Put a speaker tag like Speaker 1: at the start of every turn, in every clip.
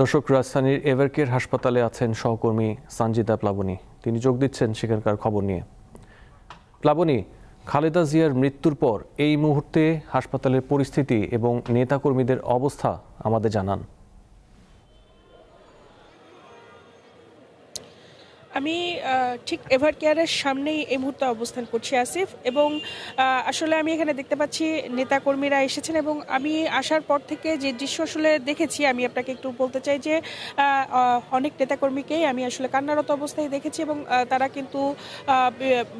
Speaker 1: দর্শক, রাজধানীর এভারকের হাসপাতালে আছেন সহকর্মী সানজিদা প্লাবনী। তিনি যোগ দিচ্ছেন সেখানকার খবর নিয়ে। প্লাবনী, খালেদা জিয়ার মৃত্যুর পর এই মুহূর্তে হাসপাতালের পরিস্থিতি এবং নেতাকর্মীদের অবস্থা আমাদের জানান।
Speaker 2: আমি ঠিক এভার কেয়ারের সামনেই এই মুহূর্তে অবস্থান করছি, আসিফ। এবং আসলে আমি এখানে দেখতে পাচ্ছি নেতাকর্মীরা এসেছেন এবং আমি আসার পর থেকে যে দৃশ্য আসলে দেখেছি, আমি আপনাকে একটু বলতে চাই যে অনেক নেতাকর্মীকেই আমি আসলে কান্নারত অবস্থায় দেখেছি এবং তারা কিন্তু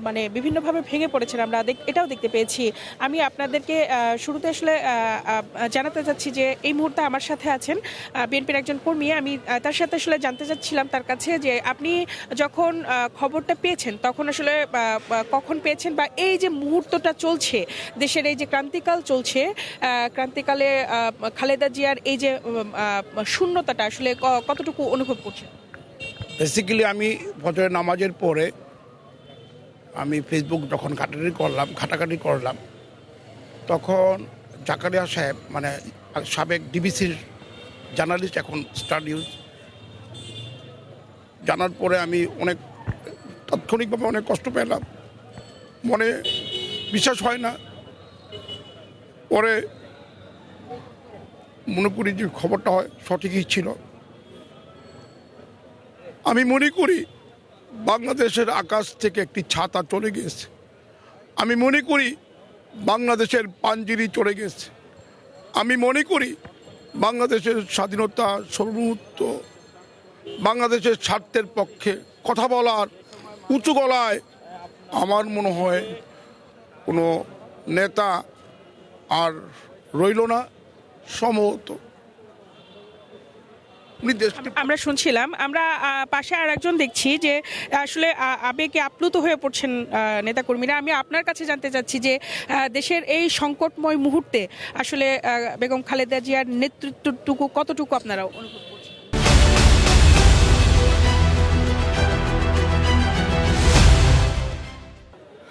Speaker 2: মানে বিভিন্নভাবে ভেঙে পড়েছেন আমরা এটাও দেখতে পেয়েছি। আমি আপনাদেরকে শুরুতে আসলে জানাতে চাচ্ছি যে, এই মুহূর্তে আমার সাথে আছেন বিএনপির একজন কর্মী। আমি তার সাথে আসলে জানতে চাচ্ছিলাম তার কাছে যে, আপনি যখন খবরটা পেয়েছেন, তখন আসলে কখন পেয়েছেন বা এই যে মুহূর্তটা চলছে, দেশের এই যে ক্রান্তিকাল চলছে ক্রান্তিকালে খালেদা জিয়ার এই যে শূন্যতাটা আসলে কতটুকু অনুভব করছেন?
Speaker 3: বেসিক্যালি আমি ফজরের নামাজের পরে আমি ফেসবুক যখন ঘাটাঘাটি করলাম ঘাটাঘাটি করলাম, তখন জাকারিয়া সাহেব মানে সাবেক ডিবিসির জার্নালিস্ট এখন স্টার নিউজ জানার পরে আমি অনেক তাৎক্ষণিকভাবে অনেক কষ্ট পেলাম। মনে বিশ্বাস হয় না। পরে মনে করি যে খবরটা হয়, সঠিকই ছিল। আমি মনে করি বাংলাদেশের আকাশ থেকে একটি ছাতা চলে গেছে আমি মনে করি বাংলাদেশের পাঞ্জিরি চলে গেছে আমি মনে করি বাংলাদেশের স্বাধীনতা সর্বমুক্ত বাংলাদেশের স্বার্থের পক্ষে কথা বলার উঁচু গলায় আমার মনে হয় কোনো নেতা আর রইল না দেশকে
Speaker 2: আমরা শুনছিলাম, আমরা পাশে আর একজন দেখছি যে, আসলে আবেগে আপ্লুত হয়ে পড়ছেন নেতাকর্মীরা। আমি আপনার কাছে জানতে চাচ্ছি যে দেশের এই সংকটময় মুহূর্তে, আসলে বেগম খালেদা জিয়ার নেতৃত্বটুকু কতটুকু আপনারা অনুভব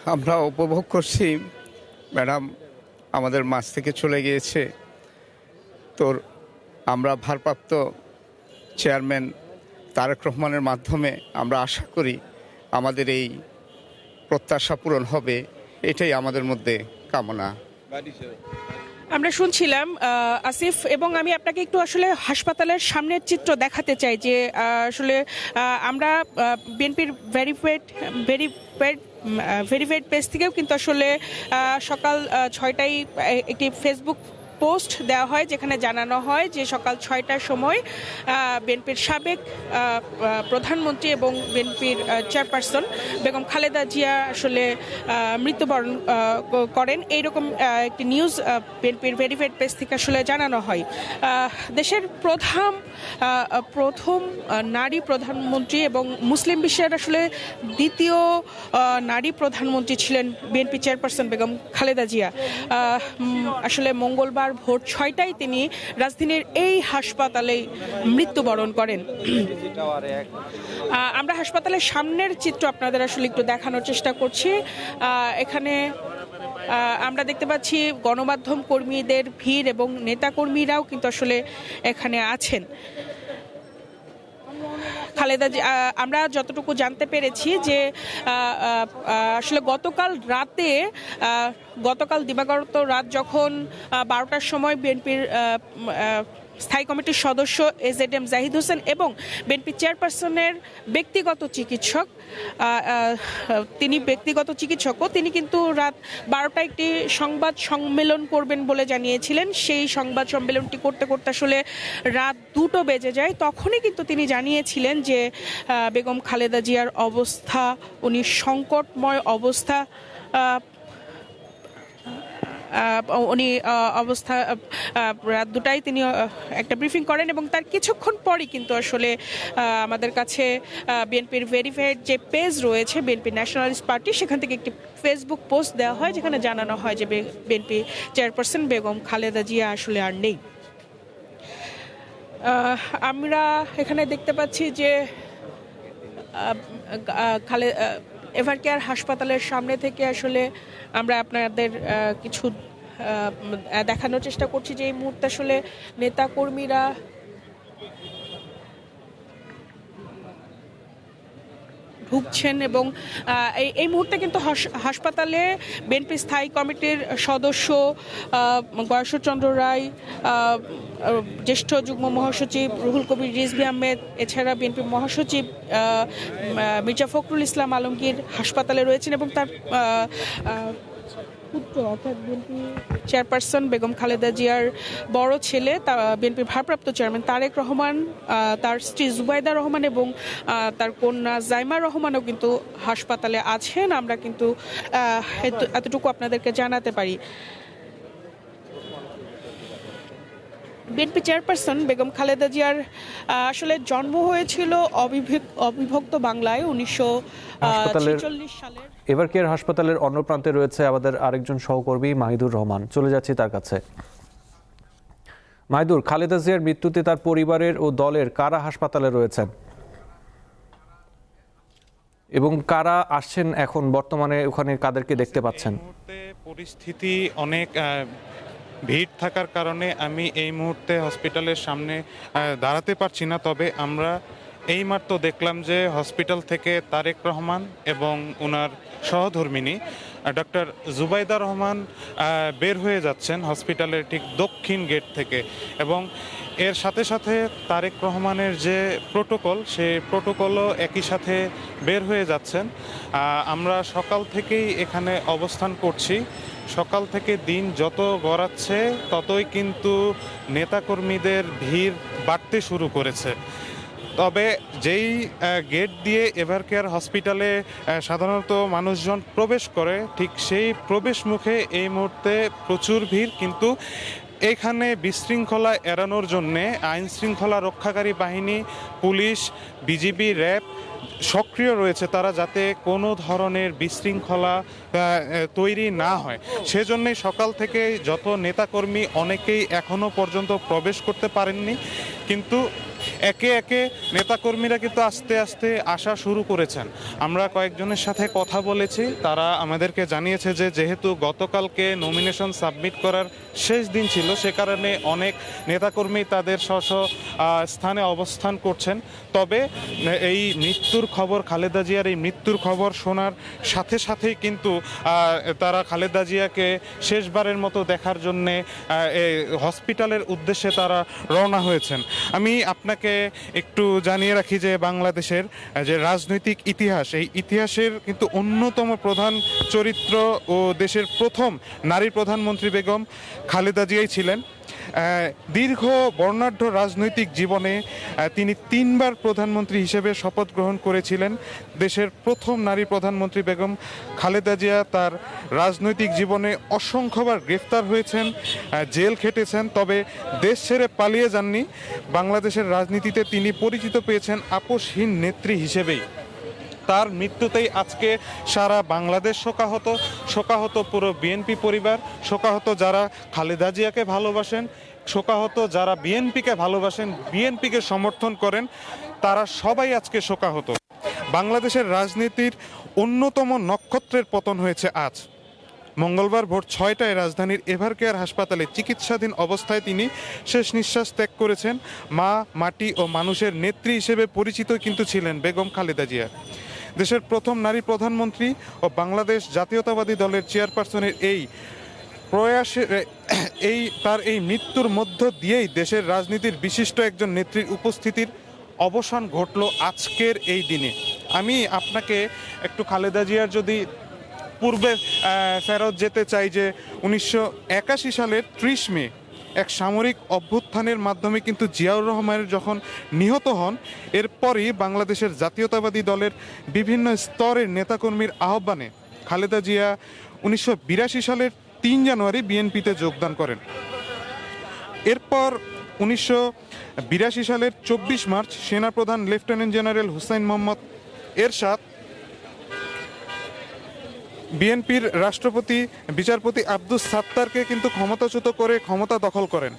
Speaker 4: আমরা উপভোগ করছি। ম্যাডাম, আমাদের মাছ থেকে চলে গিয়েছে। তোর আমরা ভারপ্রাপ্ত চেয়ারম্যান তারেক রহমানের মাধ্যমে আমরা আশা করি আমাদের এই প্রত্যাশা পূরণ হবে। এটাই আমাদের মধ্যে কামনা।
Speaker 2: আমরা শুনছিলাম আসিফ, এবং আমি আপনাকে একটু আসলে হাসপাতালের সামনের চিত্র দেখাতে চাই যে আসলে আমরা বিএনপির ভেরিফাইড ভেরিফাইড ভেরিফাইড পেজ থেকেও কিন্তু আসলে সকাল ছয়টায় একটি ফেসবুক পোস্ট দেওয়া হয় যেখানে জানানো হয় যে সকাল ছয়টার সময় বিএনপির সাবেক প্রধানমন্ত্রী এবং বিএনপির চেয়ারপারসন বেগম খালেদা জিয়া আসলে মৃত্যুবরণ করেন। এইরকম একটি নিউজ বিএনপির ভেরিফাইড পেজ থেকে আসলে জানানো হয়। দেশের প্রধান প্রথম নারী প্রধানমন্ত্রী এবং মুসলিম বিশ্বের আসলে দ্বিতীয় নারী প্রধানমন্ত্রী ছিলেন বিএনপি চেয়ারপারসন বেগম খালেদা জিয়া। আসলে মঙ্গলবার ভোর ছয়টায় তিনি রাজধানীর এই হাসপাতালে মৃত্যুবরণ করেন। আমরা হাসপাতালের সামনের চিত্র আপনাদের আসলে একটু দেখানোর চেষ্টা করছি। এখানে আমরা দেখতে পাচ্ছি গণমাধ্যম কর্মীদের ভিড় এবং নেতাকর্মীরাও কিন্তু আসলে এখানে আছেন। খালেদা আমরা যতটুকু জানতে পেরেছি যে আসলে গতকাল রাতে গতকাল দিবাগত রাত যখন বারোটার সময় বিএনপির স্থায়ী কমিটির সদস্য এজেড এম জাহিদ হোসেন এবং বিএনপি চেয়ারপারসনের ব্যক্তিগত চিকিৎসক তিনি ব্যক্তিগত চিকিৎসকও, তিনি কিন্তু রাত বারোটা একটি সংবাদ সম্মেলন করবেন বলে জানিয়েছিলেন। সেই সংবাদ সম্মেলনটি করতে করতে আসলে রাত দুটো বেজে যায়। তখনই কিন্তু তিনি জানিয়েছিলেন যে বেগম খালেদা জিয়ার অবস্থা, উনি সংকটময় অবস্থা উনি অবস্থা রাত দুটাই তিনি একটা ব্রিফিং করেন এবং তার কিছুক্ষণ পরই কিন্তু আসলে আমাদের কাছে বিএনপির ভেরিফাইড যে পেজ রয়েছে বিএনপি ন্যাশনালিস্ট পার্টি সেখান থেকে একটি ফেসবুক পোস্ট দেওয়া হয়, যেখানে জানানো হয় যে বিএনপি চেয়ারপারসন বেগম খালেদা জিয়া আসলে আর নেই। আমরা এখানে দেখতে পাচ্ছি যে খালে এভার কেয়ার হাসপাতালের সামনে থেকে আসলে আমরা আপনাদের কিছু দেখানোর চেষ্টা করছি যে এই মুহূর্তে আসলে নেতাকর্মীরা ঢুকছেন এবং এই মুহূর্তে কিন্তু হাস- হাসপাতালে বিএনপি স্থায়ী কমিটির সদস্য গয়েশ্বরচন্দ্র রায় জ্যেষ্ঠ যুগ্ম মহাসচিব রুহুল কবির রিজবি আহমেদ, এছাড়া বিএনপি মহাসচিব মির্জা ফখরুল ইসলাম আলমগীর হাসপাতালে রয়েছেন এবং তার পুত্র, অর্থাৎ বিএনপি চেয়ারপারসন বেগম খালেদা জিয়ার বড় ছেলে, তা বিএনপির ভারপ্রাপ্ত চেয়ারম্যান তারেক রহমান তার স্ত্রী জুবাইদা রহমান এবং তার কন্যা জাইমা রহমানও কিন্তু হাসপাতালে আছেন। আমরা কিন্তু এতটুকু আপনাদেরকে জানাতে পারি। বিএনপি চেয়ারপারসন বেগম খালেদা জিয়ার আসলে জন্ম হয়েছিল অবিভক্ত বাংলায় উনিশশো সালের।
Speaker 1: এবার কেয়ার হাসপাতালের অন্য প্রান্তে রয়েছে আমাদের আরেকজন সহকর্মী মাহিদুর রহমান। চলে যাচ্ছি তার কাছে। মাহিদুর খালেদা জিয়ার মৃত্যুতে তার পরিবারের ও দলের কারা হাসপাতালে রয়েছেন? এবং কারা আসছেন এখন বর্তমানে ওখানে কাদেরকে দেখতে পাচ্ছেন?
Speaker 5: পরিস্থিতি অনেক আহ, ভিড় থাকার কারণে আমি এই মুহূর্তে হসপিটালের সামনে দাঁড়াতে পারছি না। তবে আমরা এইমাত্র দেখলাম যে হসপিটাল থেকে তারেক রহমান এবং ওনার সহধর্মিনী ডক্টর জুবাইদা রহমান বের হয়ে যাচ্ছেন হসপিটালের ঠিক দক্ষিণ গেট থেকে। এবং এর সাথে সাথে তারেক রহমানের যে প্রোটোকল সেই প্রোটোকলও একই সাথে বের হয়ে যাচ্ছেন। আমরা সকাল থেকেই এখানে অবস্থান করছি। সকাল থেকে দিন যত গড়াচ্ছে, ততই কিন্তু নেতাকর্মীদের ভিড় বাড়তে শুরু করেছে। তবে যেই গেট দিয়ে এভার কেয়ার হসপিটালে সাধারণত মানুষজন প্রবেশ করে, ঠিক সেই প্রবেশ মুখে এই মুহূর্তে প্রচুর ভিড়। কিন্তু এখানে বিশৃঙ্খলা এড়ানোর জন্যে আইন শৃঙ্খলা রক্ষাকারী বাহিনী, পুলিশ, বিজিবি, র্যাব সক্রিয় রয়েছে তারা যাতে কোনো ধরনের বিশৃঙ্খলা তৈরি না হয়। সেজন্যই সকাল থেকে যত নেতাকর্মী অনেকেই এখনও পর্যন্ত প্রবেশ করতে পারেননি। কিন্তু একে একে নেতাকর্মীরা কিন্তু আস্তে আস্তে আসা শুরু করেছেন। আমরা কয়েকজনের সাথে কথা বলেছি তারা আমাদেরকে জানিয়েছে যে যেহেতু গতকালকে নমিনেশন সাবমিট করার শেষ দিন ছিল সে কারণে অনেক নেতাকর্মী তাদের স্ব স্ব, স্থানে অবস্থান করছেন। তবে এই মৃত্যুর খবর খালেদা জিয়ার এই মৃত্যুর খবর শোনার সাথে সাথেই কিন্তু তারা খালেদা জিয়াকে শেষবারের মতো দেখার জন্যে হসপিটালের উদ্দেশ্যে তারা রওনা হয়েছেন। আমি আপনাকে একটু জানিয়ে রাখি যে বাংলাদেশের যে রাজনৈতিক ইতিহাস, এই ইতিহাসের কিন্তু অন্যতম প্রধান চরিত্র ও দেশের প্রথম নারী প্রধানমন্ত্রী বেগম খালেদা জিয়াই ছিলেন। দীর্ঘ বর্ণাঢ্য রাজনৈতিক জীবনে তিনি তিনবার প্রধানমন্ত্রী হিসেবে শপথ গ্রহণ করেছিলেন। দেশের প্রথম নারী প্রধানমন্ত্রী বেগম খালেদা জিয়া তার রাজনৈতিক জীবনে অসংখ্যবার গ্রেফতার হয়েছেন জেল খেটেছেন, তবে দেশ ছেড়ে পালিয়ে যাননি। বাংলাদেশের রাজনীতিতে তিনি পরিচিত পেয়েছেন আপোষহীন নেত্রী হিসেবেই। তার মৃত্যুতেই আজকে সারা বাংলাদেশ শোকাহত শোকাহত পুরো বিএনপি পরিবার, শোকাহত যারা খালেদা জিয়াকে ভালোবাসেন, শোকাহত যারা বিএনপিকে ভালোবাসেন বিএনপিকে সমর্থন করেন, তারা সবাই আজকে শোকাহত। বাংলাদেশের রাজনীতির অন্যতম নক্ষত্রের পতন হয়েছে আজ। মঙ্গলবার ভোর ছয়টায় রাজধানীর এভারকেয়ার হাসপাতালে চিকিৎসাধীন অবস্থায় তিনি শেষ নিঃশ্বাস ত্যাগ করেছেন। মা, মাটি ও মানুষের নেত্রী হিসেবে পরিচিত কিন্তু ছিলেন বেগম খালেদা জিয়া। দেশের প্রথম নারী প্রধানমন্ত্রী ও বাংলাদেশ জাতীয়তাবাদী দলের চেয়ারপারসনের এই প্রয়াসে, এই, তার এই মৃত্যুর মধ্য দিয়েই দেশের রাজনীতির বিশিষ্ট একজন নেত্রীর উপস্থিতির অবসান ঘটল আজকের এই দিনে। আমি আপনাকে একটু খালেদা জিয়ার যদি পূর্বে ফেরত যেতে চাই যে উনিশশো একাশি সালের ত্রিশ মে এক সামরিক অভ্যুত্থানের মাধ্যমে কিন্তু জিয়াউর রহমানের যখন নিহত হন, এরপরই বাংলাদেশের জাতীয়তাবাদী দলের বিভিন্ন স্তরের নেতাকর্মীর আহ্বানে খালেদা জিয়া উনিশশো বিরাশি সালের তিন জানুয়ারি বিএনপিতে যোগদান করেন। এরপর উনিশশো বিরাশি সালের চব্বিশ মার্চ সেনাপ্রধান লেফটেন্যান্ট জেনারেল হুসাইন মোহাম্মদ এরশাদ বিএনপির রাষ্ট্রপতি, বিচারপতি আব্দুস সাত্তারকে কিন্তু ক্ষমতাচ্যুত করে ক্ষমতা দখল করেন।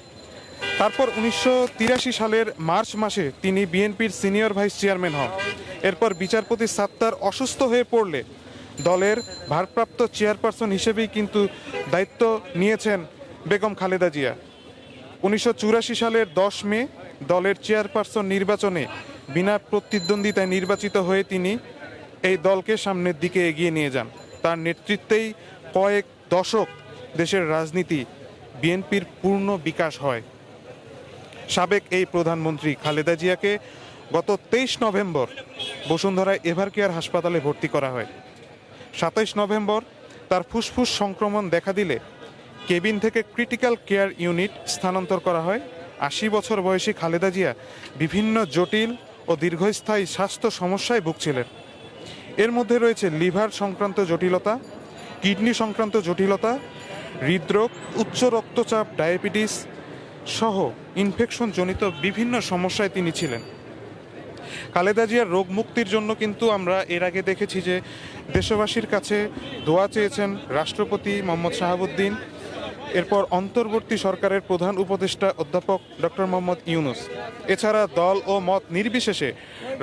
Speaker 5: তারপর উনিশশো তিরাশি সালের মার্চ মাসে তিনি বিএনপির সিনিয়র ভাইস চেয়ারম্যান হন। এরপর বিচারপতি সাত্তার অসুস্থ হয়ে পড়লে দলের ভারপ্রাপ্ত চেয়ারপারসন হিসেবেই কিন্তু দায়িত্ব নিয়েছেন বেগম খালেদা জিয়া। উনিশশো চুরাশি সালের দশ মে দলের চেয়ারপারসন নির্বাচনে বিনা প্রতিদ্বন্দ্বিতায় নির্বাচিত হয়ে তিনি এই দলকে সামনের দিকে এগিয়ে নিয়ে যান। তার নেতৃত্বেই কয়েক দশক দেশের রাজনীতি বিএনপির পূর্ণ বিকাশ হয়। সাবেক এই প্রধানমন্ত্রী খালেদা জিয়াকে গত তেইশ নভেম্বর বসুন্ধরা এভার কেয়ার হাসপাতালে ভর্তি করা হয়। সাতাইশ নভেম্বর তার ফুসফুস সংক্রমণ দেখা দিলে কেবিন থেকে ক্রিটিক্যাল কেয়ার ইউনিট স্থানান্তর করা হয়। আশি বছর বয়সী খালেদা জিয়া বিভিন্ন জটিল ও দীর্ঘস্থায়ী স্বাস্থ্য সমস্যায় ভুগছিলেন। এর মধ্যে রয়েছে লিভার সংক্রান্ত জটিলতা, কিডনি সংক্রান্ত জটিলতা, হৃদরোগ, উচ্চ রক্তচাপ, ডায়াবেটিস সহ ইনফেকশন জনিত বিভিন্ন সমস্যায় তিনি ছিলেন। খালেদা জিয়ার রোগ মুক্তির জন্য কিন্তু আমরা এর আগে দেখেছি যে দেশবাসীর কাছে দোয়া চেয়েছেন রাষ্ট্রপতি মোহাম্মদ শাহাবুদ্দিন এরপর অন্তর্বর্তী সরকারের প্রধান উপদেষ্টা অধ্যাপক ডক্টর মোহাম্মদ ইউনুস। এছাড়া দল ও মত নির্বিশেষে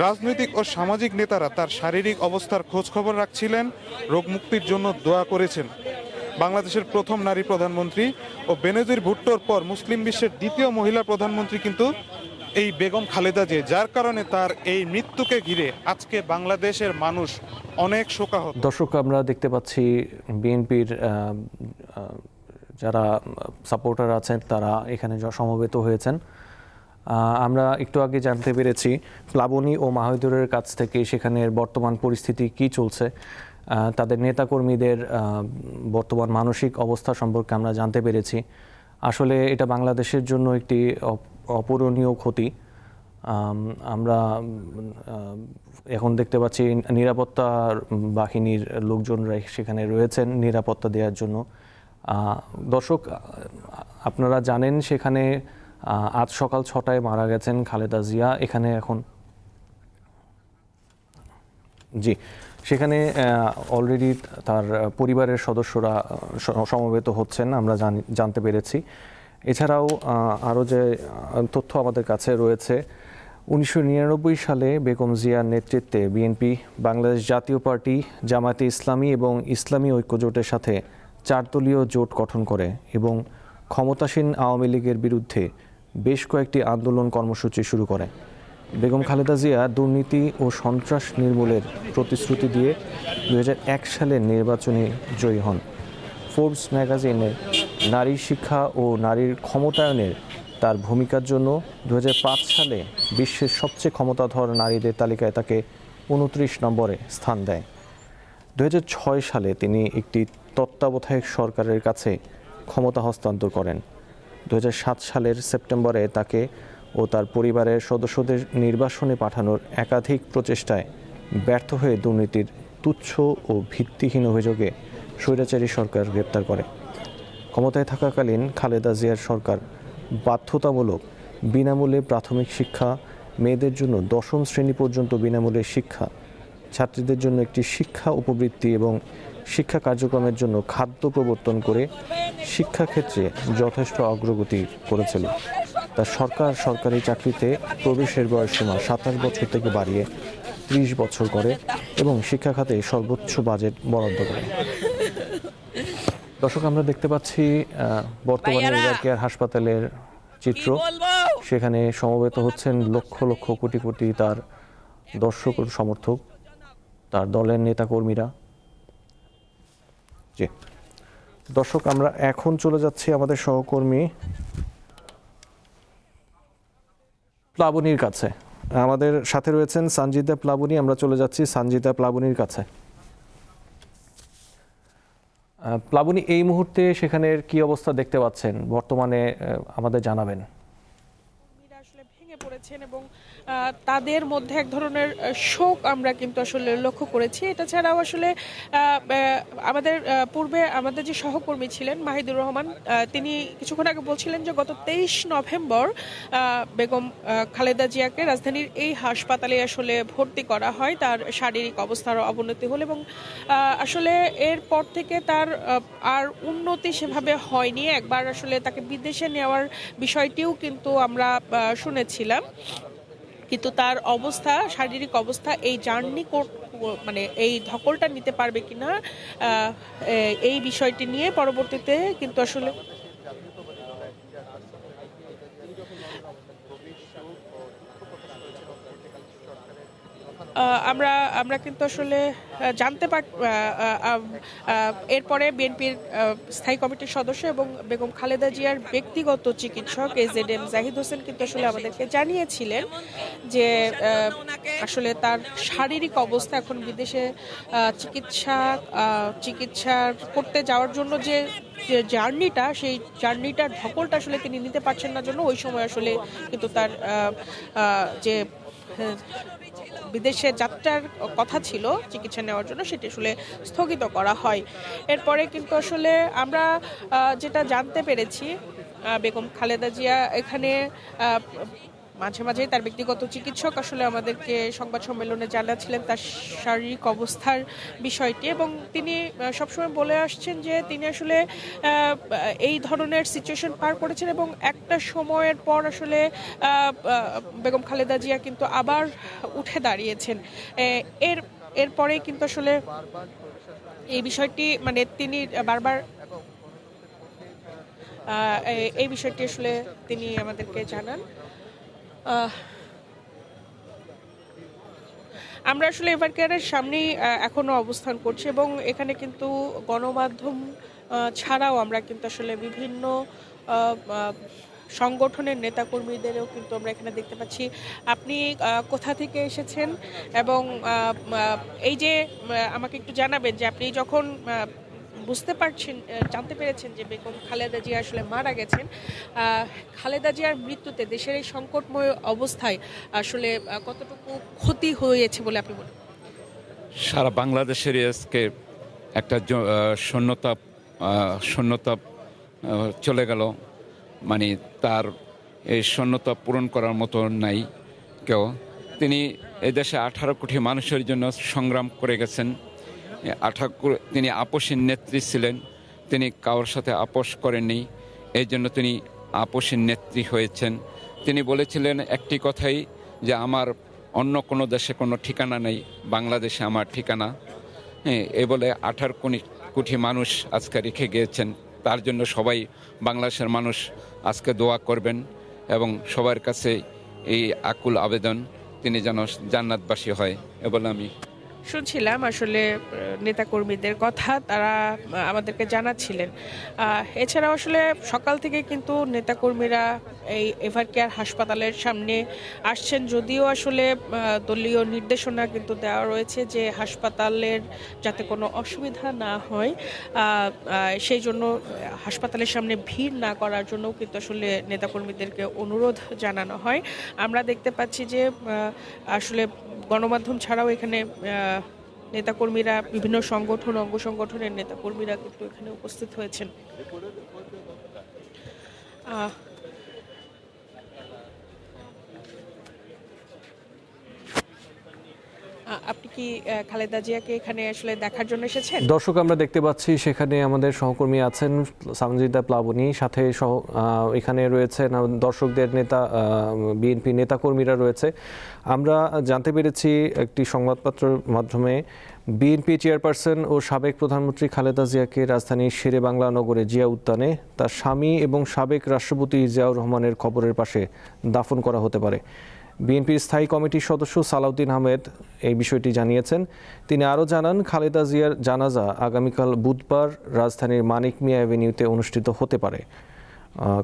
Speaker 5: রাজনৈতিক ও সামাজিক নেতারা তার শারীরিক অবস্থার খোঁজ খবর রাখছিলেন রোগ মুক্তির জন্য দোয়া করেছেন। বাংলাদেশের প্রথম নারী প্রধানমন্ত্রী ও বেনজির ভুট্টোর পর মুসলিম বিশ্বের দ্বিতীয় মহিলা প্রধানমন্ত্রী কিন্তু এই বেগম খালেদা যে যার কারণে তার এই মৃত্যুকে ঘিরে আজকে বাংলাদেশের মানুষ অনেক শোকাহত।
Speaker 1: দর্শক, আমরা দেখতে পাচ্ছি বিএনপির যারা সাপোর্টার আছেন, তারা এখানে সমবেত হয়েছেন। আমরা একটু আগে জানতে পেরেছি, প্লাবনী ও মাহিদুরের কাছ থেকে সেখানের বর্তমান পরিস্থিতি কি চলছে। তাদের নেতাকর্মীদের বর্তমান মানসিক অবস্থা সম্পর্কে আমরা জানতে পেরেছি। আসলে এটা বাংলাদেশের জন্য একটি অপ- অপূরণীয় ক্ষতি। আমরা এখন দেখতে পাচ্ছি, নিরাপত্তা বাহিনীর লোকজনরা সেখানে রয়েছেন নিরাপত্তা দেওয়ার জন্য। দর্শক আপনারা জানেন সেখানে আজ সকাল ছটায় মারা গেছেন খালেদা জিয়া। এখানে এখন জি, সেখানে অলরেডি তার পরিবারের সদস্যরা সমবেত হচ্ছেন, আমরা জানি, জানতে পেরেছি। এছাড়াও আরও যে তথ্য আমাদের কাছে রয়েছে, উনিশশো নিরানব্বই সালে বেগম জিয়ার নেতৃত্বে বিএনপি, বাংলাদেশ জাতীয় পার্টি, জামায়াতে ইসলামী এবং ইসলামী ঐক্যজোটের সাথে চারদলীয় জোট গঠন করে এবং ক্ষমতাসীন আওয়ামী লীগের বিরুদ্ধে বেশ কয়েকটি আন্দোলন কর্মসূচি শুরু করে। বেগম খালেদা জিয়া দুর্নীতি ও সন্ত্রাস নির্মূলের প্রতিশ্রুতি দিয়ে দু সালের নির্বাচনে জয়ী হন। ফোর্বস ম্যাগাজিনে নারী শিক্ষা ও নারীর ক্ষমতায়নের তার ভূমিকার জন্য দু হাজার পাঁচ সালে বিশ্বের সবচেয়ে ক্ষমতাধর নারীদের তালিকায় তাকে উনত্রিশ নম্বরে স্থান দেয়। দু হাজার ছয় সালে তিনি একটি তত্ত্বাবধায়ক সরকারের কাছে ক্ষমতা হস্তান্তর করেন। দু হাজার সাত সালের সেপ্টেম্বরে তাকে ও তার পরিবারের সদস্যদের নির্বাসনে পাঠানোর একাধিক প্রচেষ্টায় ব্যর্থ হয়ে দুর্নীতির তুচ্ছ ও ভিত্তিহীন অভিযোগে স্বৈরাচারী সরকার গ্রেপ্তার করে। ক্ষমতায় থাকাকালীন খালেদা জিয়ার সরকার বাধ্যতামূলক বিনামূল্যে প্রাথমিক শিক্ষা, মেয়েদের জন্য দশম শ্রেণি পর্যন্ত বিনামূল্যে শিক্ষা, ছাত্রীদের জন্য একটি শিক্ষা উপবৃত্তি এবং শিক্ষা কার্যক্রমের জন্য খাদ্য প্রবর্তন করে শিক্ষাক্ষেত্রে যথেষ্ট অগ্রগতি করেছিল। তার সরকার সরকারি চাকরিতে প্রবেশের বয়সসীমা সাতাশ বছর থেকে বাড়িয়ে ত্রিশ বছর করে এবং শিক্ষা খাতে সর্বোচ্চ বাজেট বরাদ্দ করে। দর্শক আমরা দেখতে পাচ্ছি বর্তমানে! কেয়ার হাসপাতালের চিত্র। সেখানে সমবেত হচ্ছেন লক্ষ লক্ষ কোটি কোটি তার দর্শক ও সমর্থক তার দলের নেতাকর্মীরা। জি। দর্শক, আমরা এখন চলে যাচ্ছি আমাদের সহকর্মী প্লাবনীর কাছে। আমাদের সাথে রয়েছেন সঞ্জিতা প্লাবনী, আমরা চলে যাচ্ছি সঞ্জিতা প্লাবনীর কাছে। প্লাবনী, এই মুহূর্তে সেখানের কি অবস্থা দেখতে পাচ্ছেন? বর্তমানে আমাদের জানাবেন।
Speaker 2: আসলে ভেঙে পড়েছেন এবং তাদের মধ্যে এক ধরনের শোক আমরা কিন্তু আসলে লক্ষ্য করেছি। এটা ছাড়াও আসলে আমাদের পূর্বে আমাদের যে সহকর্মী ছিলেন মাহিদুর রহমান তিনি কিছুক্ষণ আগে বলছিলেন যে গত তেইশ নভেম্বর বেগম খালেদা জিয়াকে রাজধানীর এই হাসপাতালে আসলে ভর্তি করা হয়। তার শারীরিক অবস্থার অবনতি হল এবং আসলে এরপর থেকে তার আর উন্নতি সেভাবে হয়নি। একবার আসলে তাকে বিদেশে নেওয়ার বিষয়টিও কিন্তু আমরা শুনেছিলাম। কিন্তু তার অবস্থা, শারীরিক অবস্থা এই জার্নি মানে এই ধকলটা নিতে পারবে কিনা এই বিষয়টি নিয়ে পরবর্তীতে কিন্তু আসলে আমরা আমরা কিন্তু আসলে জানতে পার এরপরে বিএনপির স্থায়ী কমিটির সদস্য এবং বেগম খালেদা জিয়ার ব্যক্তিগত চিকিৎসক এজেড এম জাহিদ হোসেন কিন্তু আসলে আমাদেরকে জানিয়েছিলেন যে আসলে তার শারীরিক অবস্থা এখন বিদেশে চিকিৎসা চিকিৎসা করতে যাওয়ার জন্য যে জার্নিটা, সেই জার্নিটার ধকলটা আসলে তিনি নিতে পারছেন না জন্য ওই সময় আসলে কিন্তু তার যে বিদেশে যাত্রার কথা ছিল, চিকিৎসা নেওয়ার জন্য সেটি আসলে স্থগিত করা হয়। এরপরে কিন্তু আসলে আমরা যেটা জানতে পেরেছি বেগম খালেদা জিয়া এখানে মাঝে মাঝে তার ব্যক্তিগত চিকিৎসক আসলে আমাদেরকে সংবাদ সম্মেলনে জানাচ্ছিলেন তার শারীরিক অবস্থার বিষয়টি এবং তিনি সবসময় বলে আসছেন যে তিনি আসলে এই ধরনের সিচুয়েশন পার করেছেন এবং একটা সময়ের পর আসলে বেগম খালেদা জিয়া কিন্তু আবার উঠে দাঁড়িয়েছেন। এর, এরপরে কিন্তু আসলে এই বিষয়টি মানে তিনি বারবার এই বিষয়টি আসলে তিনি আমাদেরকে জানান। আমরা আসলে এভার কেয়ারের সামনেই আহ, এখনও অবস্থান করছি এবং এখানে কিন্তু গণমাধ্যম ছাড়াও আমরা কিন্তু আসলে বিভিন্ন সংগঠনের নেতাকর্মীদেরও কিন্তু আমরা এখানে দেখতে পাচ্ছি। আপনি কোথা থেকে এসেছেন এবং এই যে আমাকে একটু জানাবেন যে আপনি যখন বুঝতে পারছেন জানতে পেরেছেন যে বেগম খালেদা জিয়া আসলে মারা গেছেন। খালেদা জিয়ার মৃত্যুতে দেশের এই সংকটময় অবস্থায় আসলে কতটুকু ক্ষতি হয়েছে বলে আপনি করেন?
Speaker 6: সারা বাংলাদেশের আজকে একটা শূন্যতা শূন্যতা চলে গেল। মানে তার এই শূন্যতা পূরণ করার মতো নাই কেউ। তিনি এদেশে আঠারো কোটি মানুষের জন্য সংগ্রাম করে গেছেন। আঠারো তিনি আপোষের নেত্রী ছিলেন। তিনি কারোর সাথে আপোষ করেননি। এই জন্য তিনি আপোষের নেত্রী হয়েছেন। তিনি বলেছিলেন একটি কথাই যে, আমার অন্য কোনো দেশে কোনো ঠিকানা নেই। বাংলাদেশে আমার ঠিকানা। হ্যাঁ এ বলে আঠারো কোটি কোটি মানুষ আজকে রেখে গিয়েছেন। তার জন্য সবাই বাংলাদেশের মানুষ আজকে দোয়া করবেন এবং সবার কাছে এই আকুল আবেদন, তিনি যেন জান্নাতবাসী হয়। এ বলে আমি
Speaker 2: শুনছিলাম আসলে নেতাকর্মীদের কথা তারা আমাদেরকে জানাচ্ছিলেন। এছাড়াও আসলে সকাল থেকে কিন্তু নেতাকর্মীরা এই এভার কেয়ার হাসপাতালের সামনে আসছেন। যদিও আসলে দলীয় নির্দেশনা কিন্তু দেওয়া রয়েছে যে হাসপাতালের যাতে কোনো অসুবিধা না হয়। সেই জন্য হাসপাতালের সামনে ভিড় না করার জন্য কিন্তু আসলে নেতাকর্মীদেরকে অনুরোধ জানানো হয়। আমরা দেখতে পাচ্ছি যে আসলে গণমাধ্যম ছাড়াও এখানে নেতাকর্মীরা বিভিন্ন সংগঠন অঙ্গ সংগঠনের নেতাকর্মীরা কিন্তু এখানে উপস্থিত হয়েছেন। আপনি কি খালেদা জিয়াকে এখানে আসলে দেখার জন্য এসেছেন?
Speaker 1: দর্শক, আমরা দেখতে পাচ্ছি সেখানে আমাদের সহকর্মী আছেন সামজিদা প্লাবনী, সাথে সহ এখানে রয়েছেন দর্শকদের নেতা বিএনপি নেতাকর্মীরা রয়েছে। আমরা জানতে পেরেছি একটি সংবাদপত্রের মাধ্যমে, বিএনপি চেয়ারপারসন ও সাবেক প্রধানমন্ত্রী খালেদা জিয়াকে রাজধানীর শেরে বাংলা নগরে জিয়া উদ্যানে তার স্বামী এবং সাবেক রাষ্ট্রপতি জিয়াউর রহমানের কবরের পাশে দাফন করা হতে পারে। বিএনপির স্থায়ী কমিটির সদস্য সালাউদ্দিন আহমেদ এই বিষয়টি জানিয়েছেন। তিনি আরও জানান, খালেদা জিয়ার জানাজা আগামীকাল বুধবার রাজধানীর মানিক মিয়া অ্যাভিনিউতে অনুষ্ঠিত হতে পারে।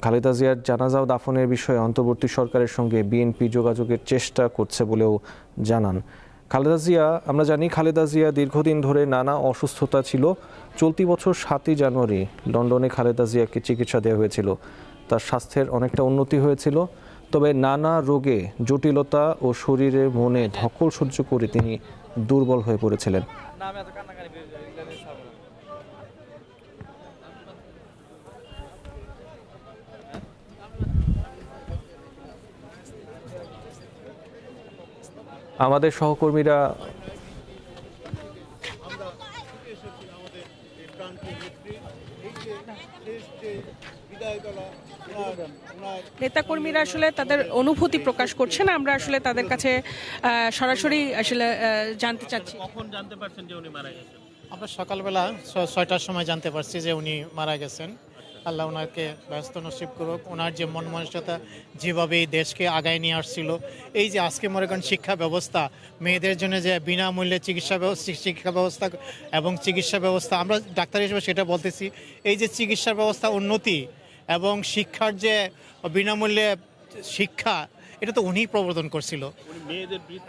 Speaker 1: খালেদা জিয়ার জানাজা ও দাফনের বিষয়ে অন্তর্বর্তী সরকারের সঙ্গে বিএনপি যোগাযোগের চেষ্টা করছে বলেও জানান। খালেদা জিয়া, আমরা জানি খালেদা জিয়া দীর্ঘদিন ধরে নানা অসুস্থতা ছিল। চলতি বছর সাতই জানুয়ারি লন্ডনে খালেদা জিয়াকে চিকিৎসা দেওয়া হয়েছিল। তার স্বাস্থ্যের অনেকটা উন্নতি হয়েছিল। তবে নানা রোগে, জটিলতা ও শরীরে মনে ধকল সহ্য করে তিনি দুর্বল হয়ে পড়েছিলেন। আমাদের সহকর্মীরা
Speaker 2: নেতাকর্মীরা আসলে তাদের অনুভূতি প্রকাশ করছেন আমরা আসলে তাদের কাছে আহ, সরাসরি আসলে জানতে চাচ্ছি।
Speaker 7: কখন জানতে পারছেন যে উনি মারা গেছেন?
Speaker 8: আমরা সকালবেলা ছয়টার সময় জানতে পারছি যে উনি মারা গেছেন।
Speaker 7: আল্লাহ ওনাকে ব্যস্ত নসিব করুক। ওনার যে মন মানসিকতা যেভাবে এই দেশকে আগায় নিয়ে আসছিল, এই যে আজকে মনে করেন শিক্ষা ব্যবস্থা, মেয়েদের জন্য যে বিনামূল্যে চিকিৎসা ব্যবস্থা শিক্ষা ব্যবস্থা এবং চিকিৎসা ব্যবস্থা, আমরা ডাক্তার হিসেবে সেটা বলতেছি, এই যে চিকিৎসা ব্যবস্থা উন্নতি এবং শিক্ষার যে বিনামূল্যে শিক্ষা এটা তো উনিই প্রবর্তন করছিল।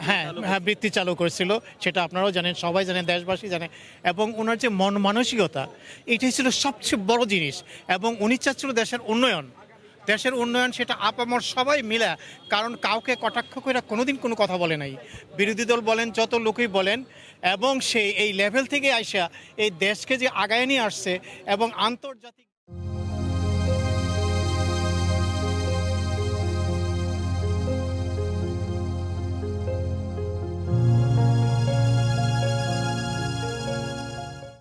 Speaker 7: হ্যাঁ হ্যাঁ বৃত্তি চালু করছিল সেটা আপনারাও জানেন সবাই জানেন দেশবাসী জানে এবং ওনার যে মন মানসিকতা এটাই ছিল সবচেয়ে বড় জিনিস এবং উনি চাচ্ছিল দেশের উন্নয়ন। দেশের উন্নয়ন সেটা আপামর সবাই মিলে কারণ কাউকে কটাক্ষ করে কোনোদিন কোনো কথা বলে নাই। বিরোধী দল বলেন যত লোকই বলেন এবং সে এই লেভেল থেকে আইসা এই দেশকে যে আগায় নিয়ে আসছে এবং আন্তর্জাতিক